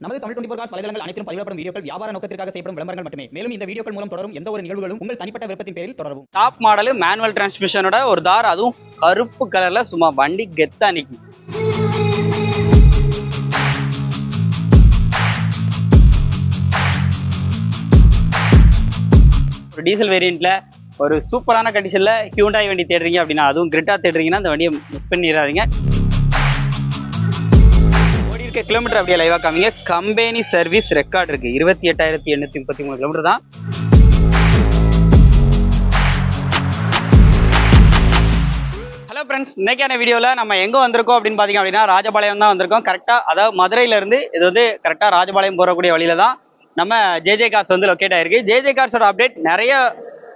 நமது Tamil twenty four cos வலைதளங்கள் அனைத்தும் பதிவிடப்படும் வீடியோக்கள் வியாபார நோக்கத்திற்காக செய்யப்படும் விளம்பரங்கள் மட்டுமே. மேலும் இந்த வீடியோக்கள் மூலம் தொடரும் எந்த ஒரு நிகழ்வுகளும் உங்கள் தனிப்பட்ட விருப்பத்தின் பேரில் தொடரும் டாப் மாடல் மேனுவல் டிரான்ஸ்மிஷனோட ஒரு தார் அதுவும் கருப்பு கலர்ல சும்மா வண்டி கெத்தா நிக்கும். ஒரு டீசல் வேரியண்ட்ல ஒரு சூப்பரான கண்டிஷன்ல ஹியூண்டாய் வண்டி தேடுறீங்க அப்படின்னா அதுவும் கிரிட்டா தேடுறீங்கன்னா அந்த வண்டியை மிஸ் பண்ணிடாதீங்க. இருக்க கிலோமீட்டர் அப்படியே லைவா காமிங்க. கம்பெனி சர்வீஸ் ரெக்கார்ட் இருக்கு. இருபத்தி எட்டாயிரத்தி எண்ணூத்தி முப்பத்தி மூணு கிலோமீட்டர் தான். ஹலோ ஃப்ரெண்ட்ஸ் இன்னைக்கான வீடியோவில் நம்ம எங்கே வந்திருக்கோம் அப்படின்னு பார்த்தீங்க அப்படின்னா ராஜபாளையம் தான் வந்திருக்கோம். கரெக்டாக அதாவது மதுரையிலேருந்து இது வந்து கரெக்டாக ராஜபாளையம் போகக்கூடிய வழியில தான் நம்ம ஜேஜே கார்ஸ் வந்து லொக்கேட் ஆயிருக்கு. ஜேஜே கார்ஸோட அப்டேட் நிறைய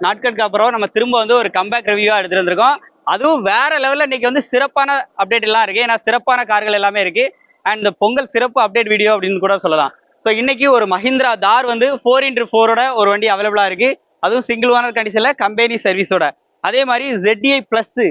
நாட்களுக்கு அப்புறம் நம்ம திரும்ப வந்து ஒரு கம்பேக் ரிவ்யூவாக எடுத்துருந்துருக்கோம் வந்திருக்கோம். அதுவும் வேற லெவலில் இன்னைக்கு வந்து சிறப்பான அப்டேட் எல்லாம் இருக்கு. ஏன்னா சிறப்பான கார்கள் எல்லாமே இருக்கு. அண்ட் இந்த பொங்கல் சிறப்பு அப்டேட் வீடியோ அப்படின்னு கூட சொல்லலாம். ஸோ இன்னைக்கு ஒரு மஹிந்திரா தார் வந்து ஃபோர் இன்ட்ரு ஃபோரோட ஒரு வண்டி அவைலபிளாக இருக்கு. அதுவும் சிங்கிள் ஓனர் கண்டிஷனில் கம்பெனி சர்வீஸோட அதே மாதிரி ZDI ப்ளஸ்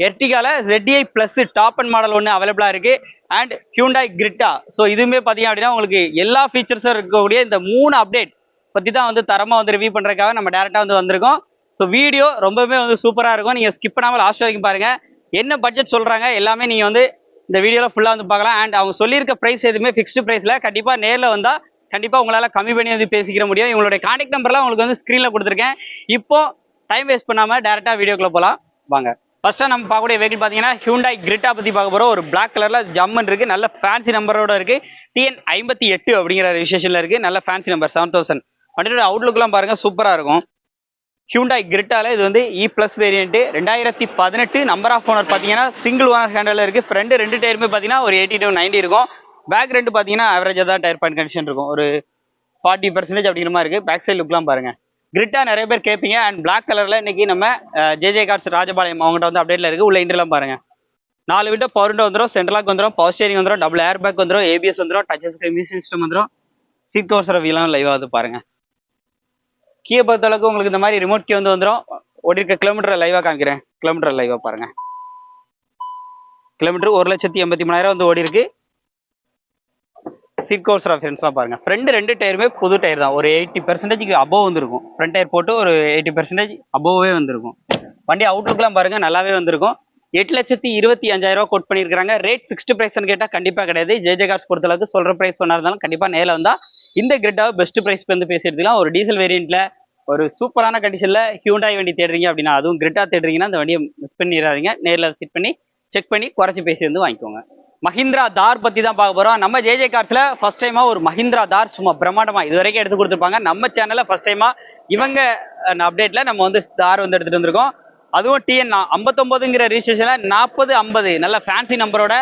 எர்டிகால ZDI plus top and model ஒன்று அவைலபிளாக இருக்கு. அண்ட் ஹியூண்டாய் கிரிட்டா ஸோ இதுவுமே பார்த்தீங்க அப்படின்னா உங்களுக்கு எல்லா ஃபீச்சர்ஸும் இருக்கக்கூடிய இந்த மூணு அப்டேட் பற்றி தான் வந்து தரமாக வந்து ரிவ்யூ பண்ணுறதுக்காக நம்ம டேரெக்டாக வந்து வந்திருக்கோம். ஸோ வீடியோ ரொம்பவே வந்து சூப்பராக இருக்கும். நீங்கள் ஸ்கிப் பண்ணாமல் லாஸ்ட் வரைக்கும் பாருங்கள் என்ன பட்ஜெட் சொல்கிறாங்க எல்லாமே நீங்கள் வந்து இந்த வீடியோவில் ஃபுல்லாக வந்து பார்க்கலாம். அண்ட் அவங்க சொல்லியிருக்க ப்ரைஸ் எதுவுமே ஃபிக்ஸ்டு ப்ரைஸில் கண்டிப்பாக நேரில் வந்தால் கண்டிப்பாக உங்களால் கம்மி பண்ணி வந்து பேசிக்கிற முடியும். இவங்களுடைய கான்டாக்ட் நம்பர்லாம் உங்களுக்கு வந்து ஸ்க்ரீனில் கொடுத்துருக்கேன். இப்போ டைம் வேஸ்ட் பண்ணாமல் டேரெக்டாக வீடியோக்குள்ளே போகலாம் வாங்க. ஃபர்ஸ்ட்டாக நம்ம பார்க்கக்கூடிய வெஹிக்கிள் பார்த்தீங்கன்னா ஹியூண்டாய் கிரிட்டா பற்றி பார்க்க போகிறோம் ஒரு பிளாக் கலரில் ஜம்மன் இருக்குது நல்ல ஃபேன்சி நம்பரோட இருக்குது டிஎன் ஐம்பத்தி எட்டு அப்படிங்கிற ரிஜிஸ்ட்ரேஷனில் இருக்குது நல்ல ஃபேன்சி நம்பர் செவன் தௌசண்ட் வண்டியோட அவுட்லுக்லாம் பாருங்கள் சூப்பராக இருக்கும். ஹியூண்டாய் கிரிட்டாவில் இது வந்து இ ப்ளஸ் வேரியண்ட்டு ரெண்டாயிரத்தி பதினெட்டு நம்பர் ஆஃப் ஓனர் பார்த்தீங்கன்னா சிங்கிள் ஓனர் ஹேண்டில் இருக்குது ஃப்ரண்ட் ரெண்டு டயருமே பார்த்தீங்கன்னா ஒரு எயிட்டி டு நைன்டி இருக்கும். பேக் ரெண்டு பார்த்தீங்கன்னா ஆவரேஜாக தான் டயர் பாயிண்ட் கண்டிஷன் இருக்கும். ஒரு ஃபார்ட்டி பர்சன்டேஜ் அப்படிங்கிற மாதிரி இருக்குது பேக் சைடு லுக்லாம் பாருங்கள் கிரிட்டா நிறைய பேர் கேட்பீங்க அண்ட் பிளாக் கலரில் இன்னைக்கு நம்ம ஜேஜே கார்ஸ் ராஜபாளையம் அவங்ககிட்ட வந்து அப்டேட்ல இருக்குது உள்ள இன்டர்லாம் பாருங்கள் நாலு விண்டோ பவர் விண்டோ வந்துடும் சென்ட்ரலாக் வந்துடும் பவர் ஸ்டேரிங் வந்துடும் டபுள் ஏர் பேக் வந்துடும் ஏபிஎஸ் வந்துடும் டச் மியூசிக் சிஸ்டம் வந்துடும் சீட் கவர்ஸ் வீலாம் லைவாக வந்து பாருங்கள் கீழே பொறுத்த அளவுக்கு உங்களுக்கு இந்த மாதிரி ரிமோட் கீ வந்து வந்துடும் ஓடி இருக்க கிலோமீட்டர் லைவாக காமிக்கிறேன். கிலோமீட்டர் லைவாக பாருங்கள் கிலோமீட்டர் ஒரு லட்சத்தி எண்பத்தி மூணாயிரம் வந்து ஓடி இருக்கு சீட் கவர்ஸ் ரெஃபரன்ஸ்லாம் பாருங்க. ஃப்ரெண்டு ரெண்டு டயருமே புது டயர் தான். ஒரு எயிட்டி பெர்சன்டேஜ்க்கு அபோவ் வந்துருக்கும். ஃப்ரண்ட் டயர் போட்டு ஒரு எயிட்டி பெர்சன்டேஜ் அபோவே வந்திருக்கும். வண்டி அவுட்லுக்லாம் பாருங்கள் நல்லாவே வந்திருக்கும். எட்டு லட்சத்தி இருபத்தி அஞ்சாயிரம் ரூபா கோட் பண்ணியிருக்காங்க ரேட் ஃபிக்ஸ்டு ப்ரைஸ்னு கேட்டால் கண்டிப்பாக கிடையாது. ஜேஜே கார்ஸ் பொறுத்தளவுக்கு சொல்கிற ப்ரைஸ் பண்ணா இருந்தாலும் கண்டிப்பாக நேரில் வந்தால் இந்த கிரிட்டாவை பெஸ்ட் ப்ரைஸ் வந்து பேசி எடுத்துக்கலாம் ஒரு டீசல் வேரியண்ட்டில் ஒரு சூப்பரான கண்டிஷனில் ஹியூண்டாய் வண்டி தேடுறீங்க அப்படின்னா அதுவும் கிரிட்டா தேடுறீங்கன்னா அந்த வண்டியை மிஸ் பண்ணிடாதீங்க நேரில் செட் பண்ணி செக் பண்ணி குறைச்சி பேசி வந்து வாங்கிக்கோங்க. மஹிந்திரா தார் பற்றி தான் பார்க்க போகிறோம் நம்ம ஜேஜே கார்ஸில் ஃபர்ஸ்ட் டைமாக ஒரு மஹிந்திரா தார் சும்மா பிரம்மாண்டமாக இது வரைக்கும் எடுத்து கொடுத்துருப்பாங்க. நம்ம சேனலில் ஃபர்ஸ்ட் டைமாக இவங்க அப்டேட்டில் நம்ம வந்து தார் வந்து எடுத்துகிட்டு வந்திருக்கோம். அதுவும் டிஎன் ஐம்பத்தொம்போதுங்கிற ரிஜிஸ்ட்ரேஷனில் நாற்பது ஐம்பது நல்ல ஃபேன்சி நம்பரோட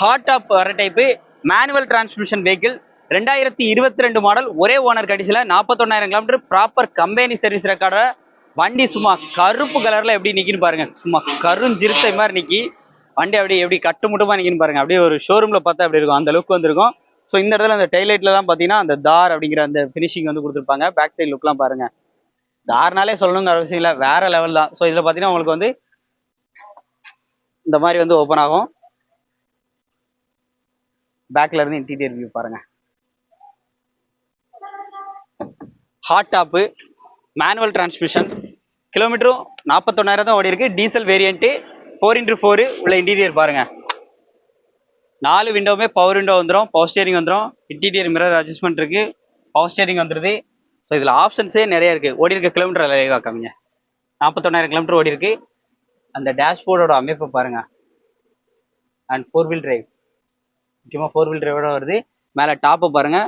ஹார்ட் ஆஃப் வர டைப்பு மேனுவல் டிரான்ஸ்மிஷன் வெஹிக்கிள் ரெண்டாயிரத்தி இருபத்தி ரெண்டு மாடல் ஒரே ஓனர் கடிச்சில நாற்பத்தொன்னாயிரம் கிலோமீட்டர் ப்ராப்பர் கம்பெனி சர்வீஸ் ரெக்கார்டோட வண்டி சும்மா கருப்பு கலரில் எப்படி நிற்கின்னு பாருங்க. சும்மா கருஞ்சிருத்தை மாதிரி நிற்கி வண்டி அப்படியே எப்படி கட்டுமுட்டுமா நிற்கின்னு பாருங்க. அப்படியே ஒரு ஷோரூமில் பார்த்தா அப்படி இருக்கும். அந்த லுக் வந்திருக்கும். ஸோ இந்த இடத்துல அந்த டைலைட்டில் தான் பார்த்தீங்கன்னா அந்த தார் அப்படிங்கிற அந்த ஃபினிஷிங் வந்து கொடுத்துருப்பாங்க. பேக் சைட் லுக்லாம் பாருங்க. தார்னாலே சொல்லணுங்கிற அவசியம் இல்லை. வேற லெவல் தான். ஸோ இதில் பார்த்தீங்கன்னா உங்களுக்கு வந்து இந்த மாதிரி வந்து ஓப்பன் ஆகும். பேக்ல இருந்து இன்டீரியர் வியூ பாருங்க. ஹாட் டாப்பு மேனுவல் டிரான்ஸ்மிஷன் கிலோமீட்டரும் நாற்பத்தொன்னாயிரம் தான் ஓடி இருக்கு diesel variant four into four உள்ள இன்டீரியர் பாருங்க. நாலு விண்டோவுமே பவர் விண்டோ வந்துடும் பவர் ஸ்டேரிங் வந்துடும் இன்டீரியர் மிரர் அட்ஜஸ்ட்மெண்ட் இருக்கு. பவர் ஸ்டேரிங் வந்துடுது ஸோ இதில் ஆப்ஷன்ஸே நிறைய இருக்கு. ஓடி இருக்க கிலோமீட்டர் லைவாக காமிங்க. நாற்பத்தொன்னாயிரம் கிலோமீட்டர் ஓடி இருக்கு அந்த டேஷ்போர்டோட அமைப்பு பாருங்க. அண்ட் ஃபோர் வீல் டிரைவ் முக்கியமாக ஃபோர் வீல் டிரைவோட வருது. மேலே டாப்பு பாருங்க.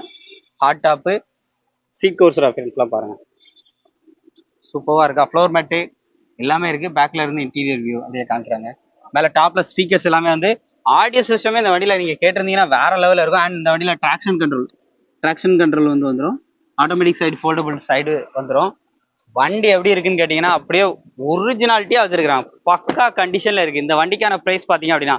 ஹாட் டாப்பு சீட் கவர்ஸ் ரெஃபரன்ஸ்லாம் பாருங்கள் சூப்பராக இருக்கா? ஃப்ளோர் மேட்டு எல்லாமே இருக்குது பேக்கில் இருந்து இன்டீரியர் வியூ அப்படியே காமிக்கிறாங்க. மேலே டாப்பில் ஸ்பீக்கர்ஸ் எல்லாமே வந்து ஆடியோ சிஸ்டமே இந்த வண்டியில் நீங்கள் கேட்டிருந்தீங்கன்னா வேற லெவலில் இருக்கும். அண்ட் இந்த வண்டியில் ட்ராக்ஷன் கண்ட்ரோல் ட்ராக்ஷன் கண்ட்ரோல் வந்து வந்துடும் ஆட்டோமேட்டிக் சைடு ஃபோல்டபுள் சைடு வந்துடும் வண்டி எப்படி இருக்குன்னு கேட்டிங்கன்னா அப்படியே ஒரிஜினாலிட்டியாக வச்சிருக்கிறாங்க பக்கா கண்டிஷனில் இருக்குது இந்த வண்டிக்கான ப்ரைஸ் பார்த்தீங்க அப்படின்னா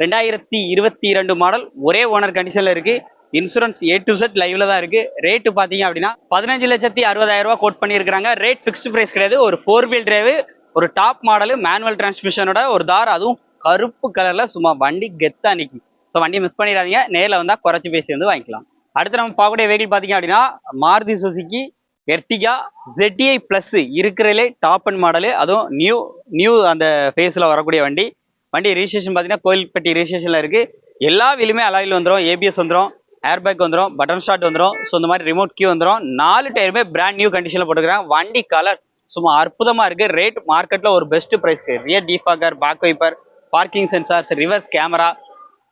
ரெண்டாயிரத்தி இருபத்தி இரண்டு மாடல் ஒரே ஓனர் கண்டிஷனில் இருக்குது இன்சூரன்ஸ் ஏ டு செட் லைவ்ல தான் இருக்கு. ரேட்டு பார்த்தீங்க அப்படின்னா பதினஞ்சு லட்சத்தி அறுபதாயிரம் ரூபாய் கோட் பண்ணியிருக்காங்க ரேட் ஃபிக்ஸ்டு ப்ரைஸ் கிடையாது. ஒரு ஃபோர் வீல் டிரைவ் ஒரு டாப் மாடலு மேனுவல் டிரான்ஸ்மிஷனோட ஒரு தார். அதுவும் கருப்பு கலர்ல சும்மா வண்டி கெத்தா நிற்கும் ஸோ வண்டியை மிஸ் பண்ணிடாதீங்க. நேரில் வந்தால் குறைச்சி பேசி வந்து வாங்கிக்கலாம். அடுத்து நம்ம பார்க்கக்கூடிய வெஹிக்கிள் பார்த்தீங்க அப்படின்னா Maruti Suzuki Ertiga ZDI plus இருக்கிறதுலே டாப் அண்ட் மாடலு அதுவும் நியூ நியூ அந்த ஃபேஸில் வரக்கூடிய வண்டி. வண்டி ரிஜிஸ்ட்ரேஷன் பார்த்தீங்கன்னா கோயில்பட்டி ரிஜிஸ்ட்ரேஷனில் இருக்குது எல்லா வீலுமே அலாயில் வந்துடும் ஏபிஎஸ் வந்துடும் ஏர்பேக் வந்துடும் பட்டன் ஸ்டார்ட் வந்துடும் ஸோ இந்த மாதிரி ரிமோட் கீ வந்துடும் நாலு டயருமே பிராண்ட் நியூ கண்டிஷனில் போட்டுக்கிறேன் வண்டி கலர் சும்மா அற்புதமாக இருக்குது ரேட் மார்க்கெட்டில் ஒரு பெஸ்ட் ப்ரைஸ்க்கு rear defogger back wiper parking sensors reverse camera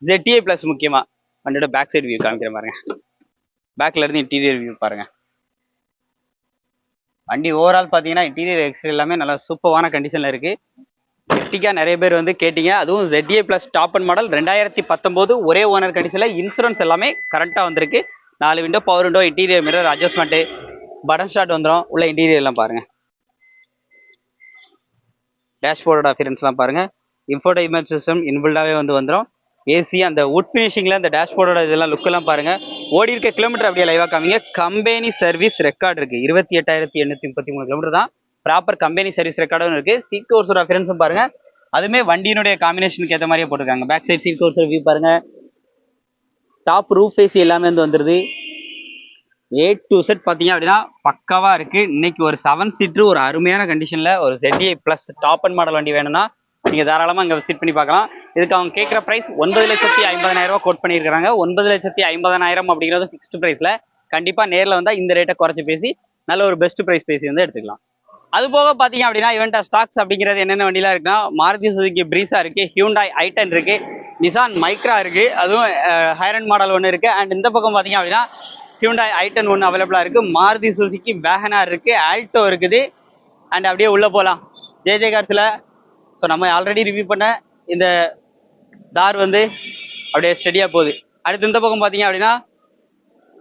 ZDA plus முக்கியமாக வண்டியோட பேக் சைடு வியூ காமிக்கிற பாருங்க. பேக்ல இருந்து இன்டீரியர் வியூ பாருங்க. வண்டி ஓவரால் பார்த்தீங்கன்னா இன்டீரியர் எக்ஸ்ட்ரா எல்லாமே நல்லா சூப்பரான கண்டிஷனில் இருக்குது எர்டிகா நிறைய பேர் வந்து கேட்டீங்க. அதுவும் ZTI plus top and model ரெண்டாயிரத்தி பத்தொம்போது ஒரே ஓனர் கண்டிஷனில் இன்சூரன்ஸ் எல்லாமே கரெக்டாக வந்திருக்கு. நாலு window power window interior mirror adjustment button start வந்துடும் உள்ள இன்டீரியர் எல்லாம் பாருங்க. டேஷ்போர்டோட அஃபியரன்ஸ்லாம் பாருங்க. இமேஜ் சிஸ்டம் இன்பில்டாகவே வந்து வந்துடும் ஏசி அந்த உட் ஃபினிஷிங்கில் அந்த டேஷ்போர்டோட இதெல்லாம் லுக்கெல்லாம் பாருங்க. ஓடி இருக்க கிலோமீட்டர் அப்படியே லைவாக காமிங்க. கம்பெனி சர்வீஸ் ரெக்கார்டு இருக்குது இருபத்தி எட்டாயிரத்தி எண்ணூற்றி முப்பத்தி மூணு கிலோமீட்டர் தான். ப்ராப்பர் கம்பெனி சர்வீஸ் ரெக்கார்டும் இருக்கு. சீட் கோர்ஸோட அஃபரன்ஸும் பாருங்க. அதுவுமே வண்டியினுடைய காம்பினேஷனுக்கு ஏற்ற மாதிரியே போட்டிருக்காங்க. Back side seat covers view பாருங்க. டாப் ரூஃப் ஏசி எல்லாமே வந்து வந்துருது. ஏ டு செட் பார்த்தீங்க அப்படின்னா பக்காவாக இருக்குது இன்னைக்கு ஒரு செவன் சீட்ரு ஒரு அருமையான கண்டிஷனில் ஒரு ZTI plus top and model வண்டி வேணும்னா நீங்கள் தாராளமாக இங்கே விசிட் பண்ணி பார்க்கலாம். இதுக்கு அவங்க கேட்குற ப்ரைஸ் ஒன்பது லட்சத்தி ஐம்பதாயிரரூவா ரூபா கோட் பண்ணியிருக்காங்க ஒன்பது லட்சத்தி ஐம்பதனாயிரம் அப்படிங்கிறது ஃபிக்ஸ்டு ப்ரைஸில் கண்டிப்பாக நேரில் வந்தால் இந்த ரேட்டை குறைச்சி பேசி நல்ல ஒரு பெஸ்ட் ப்ரைஸ் பேசி வந்து எடுத்துக்கலாம். அது போக பார்த்தீங்க அப்படின்னா இவன்டா ஸ்டாக்ஸ் அப்படிங்கிறது என்னென்ன வண்டிலாம் இருக்குன்னா மாருதி சுசுகி பிரீஸா இருக்கு ஹியூண்டாய் ஐட்டன் இருக்கு நிசான் மைக்ரா இருக்கு அதுவும் ஹைரன் மாடல் ஒன்று இருக்கு அண்ட் இந்த பக்கம் பார்த்தீங்க அப்படின்னா ஹியூண்டாய் ஐட்டன் ஒன்று அவைலபிளாக இருக்கு மாருதி சுசுகி வேகனார் இருக்கு ஆல்டோ இருக்குது அண்ட் அப்படியே உள்ளே போகலாம் ஜேஜே கார்ஸில் ஸோ நம்ம ஆல்ரெடி ரிவ்யூ பண்ண இந்த தார் வந்து அப்படியே ஸ்டெடியாக போகுது. அடுத்து இந்த பக்கம் பார்த்தீங்க அப்படின்னா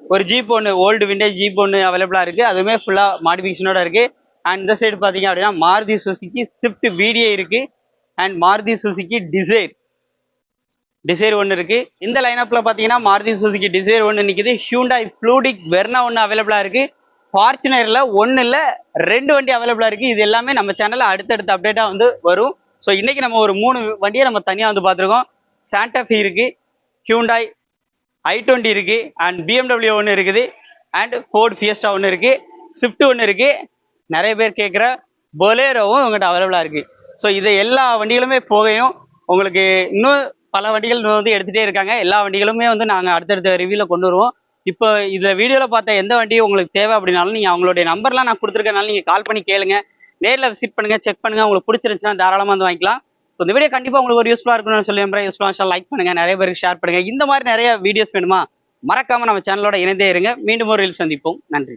ஒரு ஜீப் ஒன்று ஓல்டு விண்டேஜ் ஜீப் ஒன்று அவைலபிளாக இருக்குது அதுவுமே ஃபுல்லாக மாடிஃபிகேஷனோட இருக்குது அண்ட் இந்த சைடு பார்த்தீங்க அப்படின்னா மாருதி சுசுகி ஸ்விஃப்ட் வீடியோ இருக்குது and Maruti Suzuki Dzire Dzire ஒன்று இருக்குது இந்த லைனப்பில் பார்த்தீங்கன்னா மாருதி சுசுக்கி டிசைர் ஒன்று நிற்கிது ஹியூண்டாய் ஃப்ளூடிக் வெர்னா ஒன்று அவைலபிளாக இருக்குது ஃபார்ச்சுனரில் ஒன்று இல்லை ரெண்டு வண்டி அவைலபிளாக இருக்குது இது எல்லாமே நம்ம சேனலில் அடுத்தடுத்த அப்டேட்டாக வந்து வரும். ஸோ இன்றைக்கி நம்ம ஒரு மூணு வண்டியை நம்ம தனியாக வந்து பார்த்துருக்கோம். சாண்டாஃபி இருக்குது ஹியூண்டாய் ஐ டுவெண்ட்டி இருக்குது அண்ட் பிஎம்டபிள்யூ ஒன்று இருக்குது அண்ட் ஃபோர்ட் ஃபியஸ்டா ஒன்று இருக்குது ஸ்விஃப்ட் ஒன்று இருக்குது நிறைய பேர் கேட்குற பொலேரோவும் உங்கள்கிட்ட அவைலபிளாக இருக்குது ஸோ இது எல்லா வண்டிகளுமே போகையும் உங்களுக்கு இன்னும் பல வண்டிகள் இன்னும் வந்து எடுத்துகிட்டே இருக்காங்க. எல்லா வண்டிகளுமே வந்து நாங்கள் அடுத்தடுத்த ரிவியூவில் கொண்டு வருவோம். இப்போ இதில் வீடியோவில் பார்த்த எந்த வண்டி உங்களுக்கு தேவை அப்படின்னாலும் நீங்கள் அவங்களுடைய நம்பர்லாம் நான் கொடுத்துருக்கனால நீங்கள் கால் பண்ணி கேளுங்க. நேரில் விசிட் பண்ணுங்கள் செக் பண்ணுங்கள் உங்களுக்கு பிடிச்சிருந்துச்சுன்னா தாராளமாக வந்து வாங்கிக்கலாம். ஸோ இந்த வீடியோ கண்டிப்பாக உங்களுக்கு ஒரு யூஸ்ஃபுல்லாக இருக்கணும்னு சொல்லி நம்புறேன் யூஸ்ஃபுல்லாக லைக் பண்ணுங்கள் நிறைய பேருக்கு ஷேர் பண்ணுங்கள் இந்த மாதிரி நிறைய வீடியோஸ் வேணுமா? மறக்காமல் நம்ம சேனலோட இணைந்தே இருங்க. மீண்டும் ஒரு ரீல் சந்திப்போம். நன்றி.